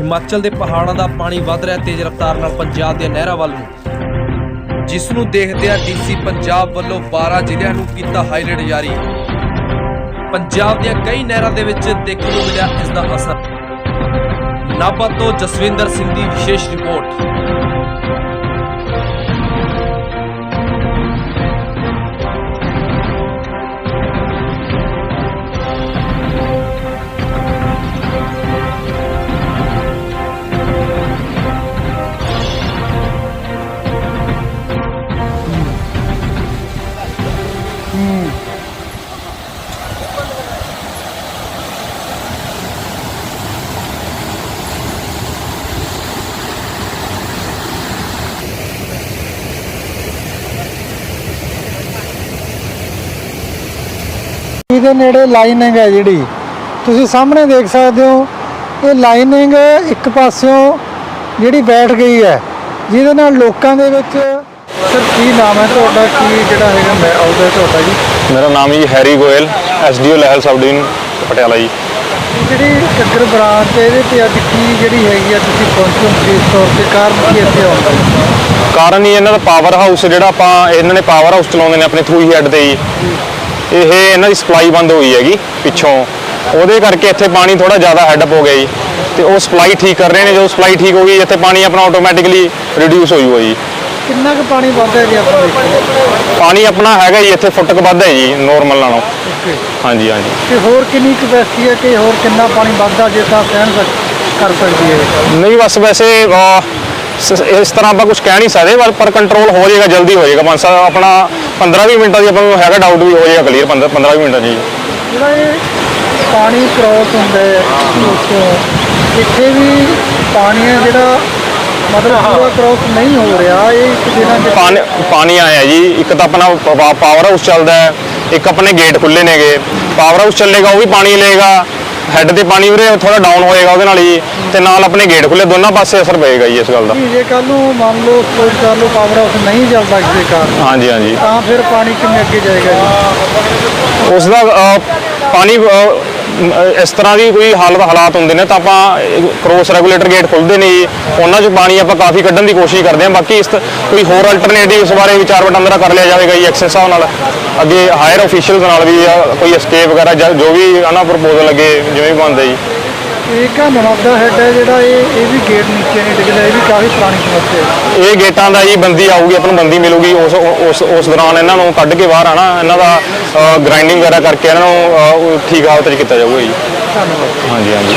ਹਿਮਾਚਲ ਦੇ ਪਹਾੜਾਂ ਦਾ ਪਾਣੀ ਵੱਧ ਰਿਹਾ ਤੇਜ਼ ਰਫ਼ਤਾਰ ਨਾਲ ਪੰਜਾਬ ਦੀਆਂ ਨਹਿਰਾਂ ਵੱਲ ਨੂੰ। ਜਿਸ ਨੂੰ ਦੇਖਦਿਆਂ ਡੀਸੀ ਪੰਜਾਬ ਵੱਲੋਂ 12 ਜ਼ਿਲ੍ਹਿਆਂ ਨੂੰ ਕੀਤਾ ਹਾਈਲਾਈਟ ਜਾਰੀ। ਪੰਜਾਬ ਦੀਆਂ ਕਈ ਨਹਿਰਾਂ ਦੇ ਵਿੱਚ ਦੇਖਣ ਨੂੰ ਮਿਲਿਆ ਇਸ ਦਾ ਅਸਰ। ਨਾਭਾ ਤੋਂ ਜਸਵਿੰਦਰ ਸਿੰਘ ਦੀ ਵਿਸ਼ੇਸ਼ ਰਿਪੋਰਟ। ਦੇ ਨੇੜੇ ਲਾਈਨਿੰਗ ਹੈ ਜਿਹੜੀ। ਤੁਸੀਂ ਸਾਹਮਣੇ ਦੇਖ ਸਕਦੇ ਹੋ, ਇਹ ਲਾਈਨਿੰਗ ਇੱਕ ਪਾਸਿਓਂ ਜਿਹੜੀ ਬੈਠ ਗਈ ਹੈ, ਜਿਹਦੇ ਨਾਲ ਲੋਕਾਂ ਦੇ ਵਿੱਚ ਸਰ ਕੀ ਨਾਮ ਹੈ ਤੁਹਾਡਾ? ਕੀ ਜਿਹੜਾ ਹੈਗਾ ਮੈਂ ਆਉਦਾ ਤੁਹਾਡਾ ਜੀ? ਮੇਰਾ ਨਾਮ ਜੀ Harry Goyal SDO Lehal sub division Patiala ji. ਜਿਹੜੀ ਘੱਗਰ ਬਰਾਂਚ ਹੈ ਇਹਦੇ ਤੇ ਅੱਜ ਕੀ ਜਿਹੜੀ ਹੈਗੀ ਆ ਤੁਸੀਂ ਪਹੁੰਚੇ ਵਿਸ਼ੇਸ਼ ਤੌਰ ਤੇ? ਕਾਰਨ ਕੀ ਇੱਥੇ ਆਉਂਦਾ ਹੈ ਕਾਰਨ ਹੀ ਇਹਨਾਂ ਦਾ ਪਾਵਰ ਹਾਊਸ ਜਿਹੜਾ ਆਪਾਂ ਇਹਨਾਂ ਨੇ ਪਾਵਰ ਹਾਊਸ ਚਲਾਉਂਦੇ ਨੇ ਆਪਣੇ ਥਰੂ ਹੀ ਹੈਡ ਤੇ ਜੀ। ਇਹ ਇਹਨਾਂ ਦੀ ਸਪਲਾਈ ਬੰਦ ਹੋਈ ਹੈਗੀ ਪਿੱਛੋਂ। ਉਹਦੇ ਕਰਕੇ ਇੱਥੇ ਪਾਣੀ ਥੋੜਾ ਜ਼ਿਆਦਾ ਹੈਡਅਪ ਹੋ ਗਿਆ ਜੀ। ਤੇ ਉਹ ਸਪਲਾਈ ਠੀਕ ਕਰ ਰਹੇ ਨੇ ਜਦੋਂ ਸਪਲਾਈ ਠੀਕ ਹੋ ਗਈ ਇੱਥੇ ਪਾਣੀ ਆਪਣਾ ਆਟੋਮੈਟਿਕਲੀ ਰਿਡਿਊਸ ਹੋ ਜੂਗਾ ਜੀ ਕਿੰਨਾ ਕੁ ਪਾਣੀ ਵੱਧਦਾ ਜੀ ਆਪਾਂ ਦੇਖੋ ਪਾਣੀ ਆਪਣਾ ਹੈਗਾ ਜੀ ਇੱਥੇ ਫੁੱਟ ਕੁ ਵੱਧ ਹੈ ਜੀ ਨੋਰਮਲ ਨਾਲੋਂ। ਓਕੇ। ਹਾਂਜੀ ਹਾਂਜੀ। ਤੇ ਹੋਰ ਕਿੰਨੀ ਕਪੈਸਿਟੀ ਹੈ ਕਿ ਹੋਰ ਕਿੰਨਾ ਪਾਣੀ ਵੱਧਦਾ ਜੇ ਤਾਂ ਸਹਿਣ ਸਕ- ਕਰ ਸਕਦੀ ਹੈ? ਨਹੀਂ ਬਸ ਵੈਸੇ ਅਹ, ਸ- ਇਸ ਤਰ੍ਹਾਂ ਆਪਾਂ ਕੁਝ ਕਹਿ ਨਹੀਂ ਸਕਦੇ ਪਰ- ਪਰ ਕੰਟਰੋਲ ਹੋ ਜਾਏਗਾ ਜਲਦੀ ਹੋ ਜਾਏਗਾ। ਮਨਸਾ ਆਪਣਾ 15-20 ਮਿੰਟਾਂ ਦੀ ਆਪਾਂ ਨੂੰ ਹੈਗਾ ਡਾਊਟ ਵੀ ਹੋ ਜਾਏਗਾ ਕਲੀਅਰ 15-20 ਮਿੰਟਾਂ 'ਚ ਜੀ ਜਿਹੜਾ ਇਹ ਪਾਣੀ ਕ੍ਰੋਸ ਹੁੰਦਾ ਹੈ। ਉੱਥੋਂ ਇੱਥੇ ਵੀ ਪਾਣੀ ਹੈ ਜਿਹੜਾ ਮਤਲਬ ਪੂਰਾ ਕ੍ਰੋਸ ਨਹੀਂ ਹੋ ਰਿਹਾ ਇਹ ਇੱਕ ਦਿਨਾਂ ਚ ਪਾਣੀ ਪਾਣੀ ਆਇਆ ਜੀ ਇੱਕ ਤਾਂ ਆਪਣਾ ਪਾਵਰ ਹਾਊਸ ਚੱਲਦਾ ਹੈ ਇੱਕ ਆਪਣੇ ਗੇਟ ਖੁੱਲੇ ਨੇਗੇ। ਪਾਵਰ ਹਾਊਸ ਚੱਲੇਗਾ ਉਹ ਵੀ ਪਾਣੀ ਲਏਗਾ। ਹੈੱਡ ਤੇ ਪਾਣੀ ਵੀਰੇ ਥੋੜਾ ਡਾਊਨ ਹੋਏਗਾ ਉਹਦੇ ਨਾਲ ਹੀ ਤੇ ਨਾਲ ਆਪਣੇ ਗੇਟ ਖੁੱਲੇ ਦੋਨਾਂ ਪਾਸੇ ਅਸਰ ਪਏਗਾ ਜੀ ਇਸ ਗੱਲ ਦਾ। ਜੇ ਕੱਲ ਨੂੰ ਮੰਨ ਲਓ ਸਪੋਜ਼ ਕਰ ਲਓ ਪਾਵਰ ਹਾਊਸ ਨਹੀਂ ਚੱਲਦਾ ਕਿਸੇ ਕਾਰਨ ਹਾਂਜੀ ਹਾਂਜੀ। ਤਾਂ ਫਿਰ ਪਾਣੀ ਕਿੰਨੇ ਅੱਗੇ ਜਾਏਗਾ ਜੀ? ਉਸ ਦਾ ਅਹ, ਪਾਣੀ ਅਹ, ਇਸ ਤਰ੍ਹਾਂ ਦੀ ਕੋਈ ਹਾਲਤ ਹਾਲਾਤ ਹੁੰਦੇ ਨੇ ਤਾਂ ਆਪਾਂ ਕ੍ਰੋਸ ਰੈਗੂਲੇਟਰ ਗੇਟ ਖੁੱਲਦੇ ਨੇ ਜੀ। ਉਹਨਾਂ 'ਚ ਪਾਣੀ ਆਪਾਂ ਕਾਫੀ ਕੱਢਣ ਦੀ ਕੋਸ਼ਿਸ਼ ਕਰਦੇ ਹਾਂ। ਬਾਕੀ ਇਸ ਕੋਈ ਹੋਰ ਅਲਟਰਨੇਟਿਵ ਇਸ ਬਾਰੇ ਵਿਚਾਰ ਵਟਾਂਦਰਾ ਕਰ ਲਿਆ ਜਾਵੇਗਾ ਜੀ ਐਕਸੈਸ ਸਾਹਿਬ ਨਾਲ। ਅੱਗੇ ਹਾਇਰ ਅਫੀਸ਼ੀਅਲਸ ਨਾਲ ਵੀ ਅਹ, ਕੋਈ escape ਵਗੈਰਾ ਜਾਂ ਜੋ ਵੀ ਹਨਾ ਪ੍ਰਪੋਜ਼ਲ ਅੱਗੇ ਜਿਵੇਂ ਵੀ ਬਣਦਾ ਜੀ। ਇੱਕ ਆ ਨਵਾਦਾ ਹੈਡ ਹੈ ਜਿਹੜਾ ਇਹ ਇਹ ਵੀ ਗੇਟ ਨੀਚੇ ਨਹੀਂ ਡਿੱਗਦਾ ਇਹ ਵੀ ਕਾਫੀ ਪੁਰਾਣੀ ਸਮੱਸਿਆ ਹੈ। ਇਹ ਗੇਟਾਂ ਦਾ ਜੀ ਬੰਦੀ ਆਊਗੀ ਆਪਾਂ ਨੂੰ ਬੰਦੀ ਮਿਲੂਗੀ ਉਸ ਉਸ ਉਸ ਦੌਰਾਨ ਇਹਨਾਂ ਨੂੰ ਕੱਢ ਕੇ ਬਾਹਰ ਆਣਾ ਇਹਨਾਂ ਦਾ ਗ੍ਰਾਈਂਡਿੰਗ ਵਗੈਰਾ ਕਰਕੇ ਇਹਨਾਂ ਨੂੰ ਠੀਕ ਹਾਲਤ 'ਚ ਕੀਤਾ ਜਾਊਗਾ ਜੀ। ਧੰਨਵਾਦ। ਹਾਂਜੀ ਹਾਂਜੀ।